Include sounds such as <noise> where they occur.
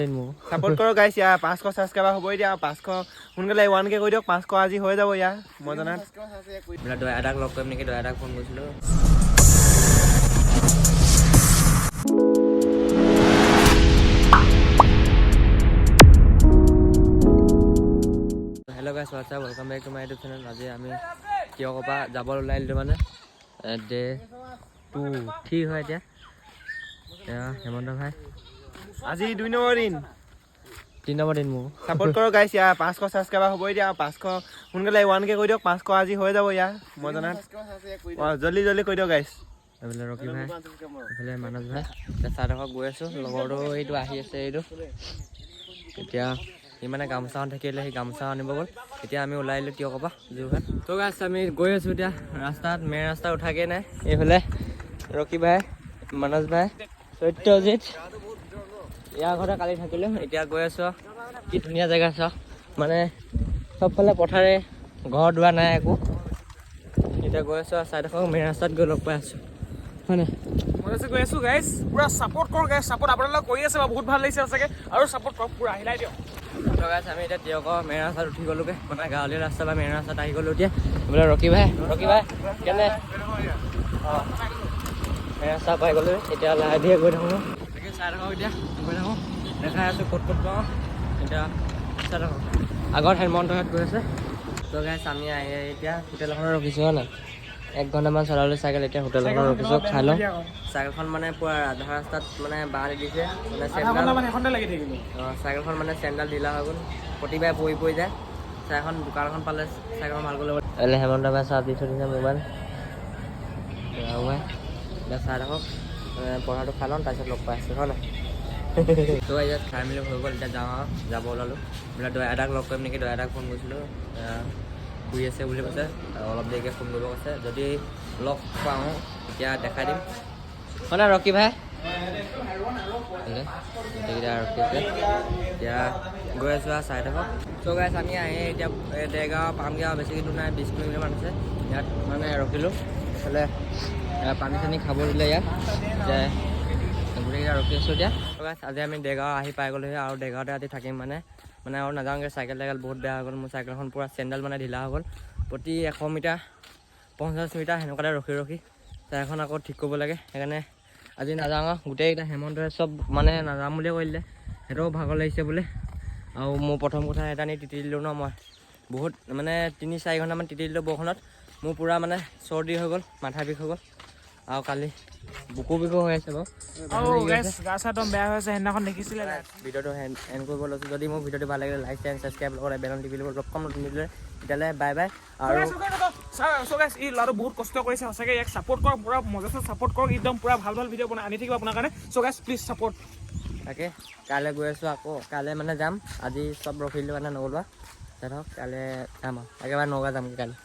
Support <laughs> কৰক গাইছ ইয়াৰ পাঁচশো ছাবস্ক্ৰাইবাৰ হ'ব এতিয়া পাঁচশো। সোনকালে ওৱান কে কৰি দিয়ক পাঁচশো আজি হৈ যাব ইয়াৰ মই জনাত। দয়াদাক লগ কৰিম নেকি দয়াদাক ফোন কৰিছিলোঁ। Hello' guys what's up welcome back to my YouTube channel আজি আমি কিয়কৰ পৰা যাবলৈ ওলাই দিলোঁ মানে। ডে টু থ্ৰী হয় এতিয়া। হেমন্ত ভাই। আজি দুই নম্বৰ দিন। তিনি নম্বৰ দিন মোৰ। ছাপোৰ্ট কৰক গাইছ ইয়াৰ পাঁচশ ছাবস্ক্ৰাইবাৰ হ'ব এতিয়া পাঁচশ সোনকালে ওৱান কে কৰি দিয়ক পাঁচশ আজি হৈ যাব ইয়াৰ। মই জনাত অঁ জল্দি জল্দি কৰি দিয়ক গাইছ এইফালে ৰকি ভাই এইফালে মানস ভাই চাহডোখৰ গৈ আছোঁ। লগৰটো এইটো আহি আছে এইটো। এতিয়া সি মানে গামোচাখন থাকিলে সি গামোচা আনিব গ'ল। এতিয়া আমি ওলাই আহিলোঁ তিয়কৰ পৰা যোৰহাট তো গাছ আমি গৈ আছোঁ এতিয়া। ৰাস্তাত মেইন ৰাস্তা উঠাগৈ নাই। এইফালে ৰকি ভাই মানস ভাই সত্যজিত। ইয়াৰ ঘৰতে কালি থাকিলোঁ এতিয়া গৈ আছোঁ। কি ধুনীয়া জেগা চাওক মানে চবফালে পথাৰে ঘৰ দুৱাৰ নাই একো। এতিয়া গৈ আছোঁ আৰু চাইডোখৰ মেইন ৰাস্তাত গৈ লগ পাই আছোঁ। হয় নাই? মই আছে গৈ আছো গাইজ পুৰা ছাপৰ্ট কৰক গাইজ ছাপৰ্ট আপোনালোকে কৰি আছে বাৰু বহুত ভাল লাগিছে সঁচাকে। আৰু ছাপৰ্ট কৰক পুৰা হিলাই দিয়ক। তো গাইছ আমি এতিয়া তিয়কৰ মেইন ৰাস্তাত উঠি গ'লোগৈ। মানে গাঁৱলীয়া ৰাস্তা বা মেইন ৰাস্তাত আহি গ'লোঁ এতিয়া। বোলে ৰকি ভাই ৰকি ভাই কেনে অঁ। মেইন ৰাস্তা পাই গ'লোঁ। এতিয়া লাহে ধীৰে গৈ থাকোঁ। দেখাই আছোঁ ক'ত ক'ত পাওঁ এতিয়া চাই আগত হেমন্তহঁত গৈ আছে। তো গাইছ আমি আহি এতিয়া হোটেল এখনত ৰখিছোঁ হয় নাই? এক ঘণ্টামান চলালোঁ চাইকেল এতিয়া হোটেল এখনত ৰখিছোঁ খাই লওঁ। চাইকেলখন মানে পূৰা আধা ৰাস্তাত মানে বাঁহ দি দিছে মানে চেণ্ডেল অঁ, চাইকেলখন মানে চেণ্ডেল ঢিলা হৈ গ'ল। প্ৰতিবাৰে পৰি পৰি যায়। চাইকেলখন দোকান এখন পালে চাইকেলখন ভালো কৰিব এলে হেমন্ত ভাই চাহ দি থৈ দিছে মোবাইল। চাই থাকক পঢ়াটো খাই লওঁ তাৰপিছত লগ পাই আছোঁ হয় নাই? তো এতিয়া খাই মেলি হৈ গ'ল এতিয়া যাওঁ আৰু যাব ওলালোঁ। বোলে দয়াদাক লগ কৰিম নেকি দয়াদাক ফোন কৰিছিলোঁ। শুই আছে বুলি কৈছে অলপ দেৰিকৈ ফোন কৰিব কৈছে। যদি লগ পাওঁ তেতিয়া দেখাই দিম। হয় নাই ৰকি ভাই? গোটেইকেইটা ৰখি আছে এতিয়া গৈ আছোঁ আৰু চাই থাকক। চ' গাইছ আমি আহি এতিয়া এই দেৰগাঁও পামগৈ আৰু বেছি দূৰ নাই বিছ কিলোমিটাৰমান আছে। ইয়াত মানে ৰখিলোঁ। এইফালে পানী চানী খাব দিলে ইয়াত। যে গোটেইকেইটা ৰখি আছোঁ এতিয়া? আজি আমি দেৰগাঁও আহি পাই গ'লোহি আৰু দেৰগাঁৱতে আজি থাকিম মানে। মানে আৰু নাযাওঁগৈ চাইকেল টাইকেল বহুত বেয়া হৈ গ'ল মোৰ চাইকেলখন পূৰা চেণ্ডেল মানে ঢিলা হৈ গ'ল। প্ৰতি এশ মিটাৰ পঞ্চাছ মিটাৰ সেনেকুৱাতে ৰখি ৰখি চাইকেলখন আকৌ ঠিক কৰিব লাগে। সেইকাৰণে আজি নাযাওঁ আৰু। গোটেইকেইটা হেমন্তই চব মানে নাযাম বুলিয়ে কৈ দিলে। সিহঁতৰো ভাগৰ লাগিছে বোলে। আৰু মোৰ প্ৰথম কথা এটা নি তিতি দিলোঁ ন মই। বহুত মানে তিনি চাৰি ঘণ্টামান তিতি দিলোঁ বৰষুণত। মোৰ পূৰা মানে চৰ্দি হৈ গ'ল মাথা বিষ হৈ গ'ল। আৰু কালি বুকু বিষো হৈ আছে বাৰু। গা চা একদম বেয়া হৈ আছে সেইদিনাখন দেখিছিলে। ভিডিঅ'টো এণ্ড এণ্ড কৰিব লৈছোঁ। যদি মোৰ ভিডিঅ'টো ভাল লাগিলে লাইক চেনেল ছাবস্ক্ৰাইব লগত বেলন টিপি ল'ব লগ পাম নতুন ভিডিঅ'লৈ তেতিয়াহ'লে বাই বাই আৰু এই ল'ৰাটো বহুত কষ্ট কৰিছে সঁচাকে ইয়াক ছাপৰ্ট কৰক পুৰা মজাছে ছাপৰ্ট কৰক একদম পুৰা ভাল ভাল ভিডিঅ' বনাই আনি থাকিব আপোনাৰ কাৰণে। চ' গাইজ প্লিজ ছাপৰ্ট তাকে কাইলৈ গৈ আছোঁ আকৌ। কাইলৈ মানে যাম। আজি চব ৰখিলোঁ মানে নগলোৱা। চাই থাকক কাইলৈ যাম আৰু। একেবাৰে নগাঁও যামগৈ কাইলৈ